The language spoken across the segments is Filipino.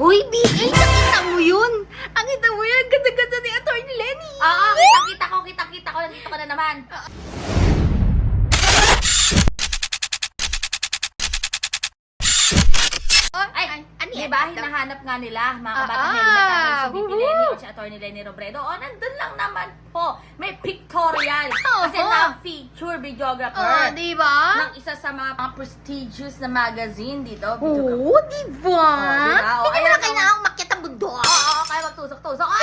Hoy, BA, nakita mo yun? Ang kita mo yun, ganda-ganda ni Atty. Lenny. Oo, kita-kita ko, kita-kita ko. Nandito ka na naman. Oh, Ay, ano Di yan? ba, hinahanap nga nila, mga kabatang ah, helmet namin, si Si Atty. Lenny Robredo. O, nandun lang naman po. May pictorial. Oo. Kasi na-feature videographer. Oh, di ba? ng isa sa mga, mga prestigious na magazine dito. videographer. Oo, di ba? Oh, di ba? Oh, Hindi mo ayan, na kailangang makyat ang bundok. Oo, oo, kaya magtusok-tusok. O,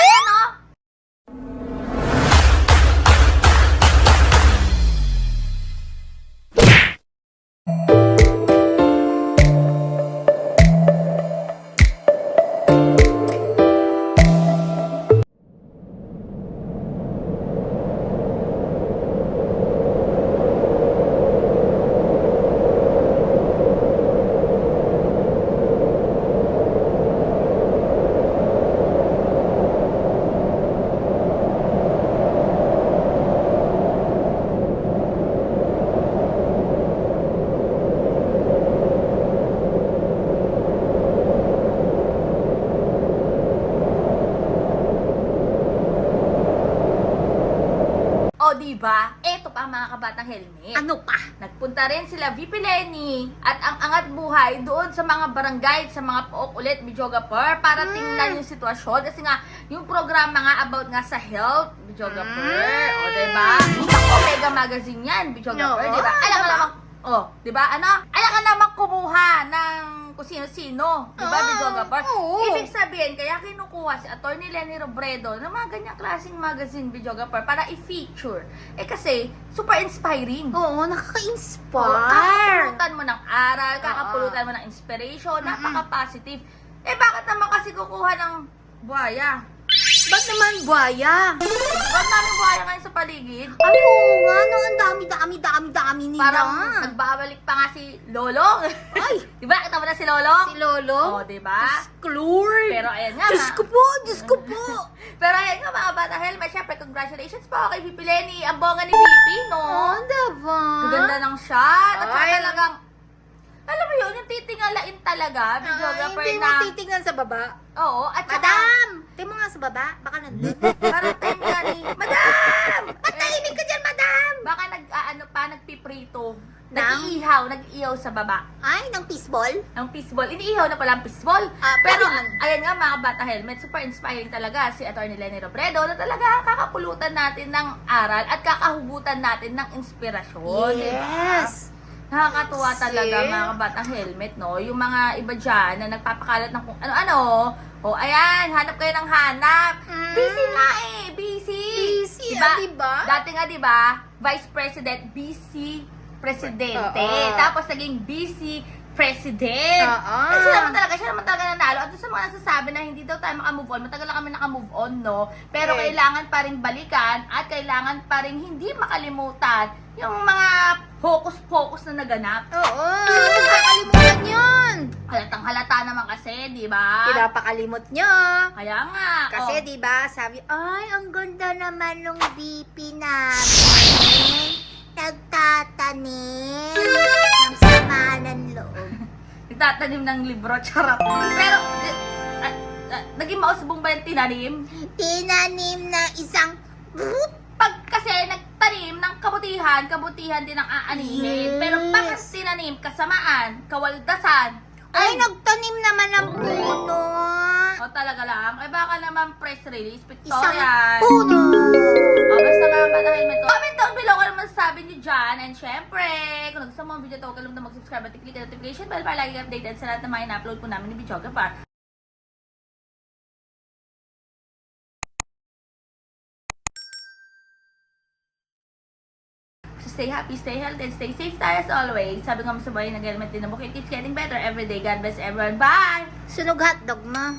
o! Di ba? Eto pa mga kabatang helmet. Ano pa? Nagpunta rin sila VP Lenny at ang angat buhay doon sa mga barangay, sa mga pook ulit, videographer, para Mm. tingnan yung sitwasyon. Kasi nga, yung programa nga about nga sa health, videographer. Mm. O, diba? Ako, mega magazine yan, videographer, Oo, diba? Alam ka diba? namang, oh, diba? Ano? Alam ka namang kumuha ng kung sino-sino, diba, Ah, videographer? oo. Ibig sabihin, kaya kinukuha si Atty. Lenny Robredo ng mga ganyang klaseng magazine videographer para i-feature. Eh kasi, super inspiring. Oo, nakaka-inspire. kakapulutan mo ng aral, kakapulutan mo ng inspiration, napaka-positive. Eh bakit naman kasi kukuha ng buhaya? Ba't naman buhaya? Ba't namin buhaya ngayon sa paligid? Ay, oo nga, no, ang dami, dami, dami, dami nila. Parang nagbabalik pa nga si Lolong. Ay, di ba? Kita mo na si Lolong? si Lolo. Oh, di ba? Lord. Pero ayan nga, Diyos ko po, Diyos ko po. Pero ayan nga mga bata helmet, syempre congratulations po kay VP Lenny. Ang bonga ni VP, no? Oh, diba? Gaganda ng shot. At saka talagang, yun, yung titingalain talaga, videographer hindi na, mo titingnan sa baba. oo, at saka, Madam! Tingnan mo nga sa baba. Baka nandun. parang time ni, Madam! Patahimik ka dyan, madam! Baka nag, ah, ano pa, nagpiprito. Nag-iihaw, nag-iihaw sa baba. Ay, ng fishball? Ang fishball. Iniihaw na pala ang fishball. Ah, Pero, pwede lang. ayan nga mga bata helmet, super inspiring talaga si Atty. Lenny Robredo na talaga kakapulutan natin ng aral at kakahugutan natin ng inspirasyon. di ba? Yes! Nakakatuwa talaga mga kabatang helmet, no? Yung mga iba dyan na nagpapakalat ng kung ano-ano. O, ayan, hanap kayo ng hanap. Mm. Busy nga eh, busy. Busy, Diba? ah, diba? Dati nga, di ba, Vice President, busy presidente. Oo. Tapos naging busy president. Oo. At siya naman talaga, siya naman talaga nanalo. At sa mga nagsasabi na hindi daw tayo makamove on, matagal na kami nakamove on, no? Pero Okay. kailangan pa rin balikan at kailangan pa rin hindi makalimutan yung mga focus-focus na naganap. Oo, huwag kakalimutan yun. Halatang halata naman kasi, di ba? Pinapakalimot nyo. Kaya nga. Kasi oh. di ba sabi, ay, ang ganda naman ng BP namin. Nagtatanim Nagtatanim ng libro, charot. Pero, eh, ah, ah, naging mausbong ba yung tinanim? Tinanim ng isang root. Pag kasi nagtanim ng kabutihan, kabutihan din ang aanihin. Yes. Pero pag tinanim, kasamaan, kawaldasan, Ay, nagtanim naman ng puno. o talaga lang, ay baka naman press release, Isang pictorial. puno. Syempre, kung nagustuhan mo ang video to, huwag kalimutan mag-subscribe at i-click ang notification bell para lagi ka updated sa lahat ng mga in-upload po namin ni Videographer. So stay happy, stay healthy, and stay safe tayo as always. Sabi nga mo sa buhay, nag-helmet din na bukit. Keeps getting better every day. God bless everyone. Bye! Sunog hotdog mo.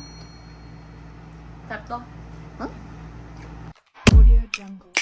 Tap to. Audio Jungle.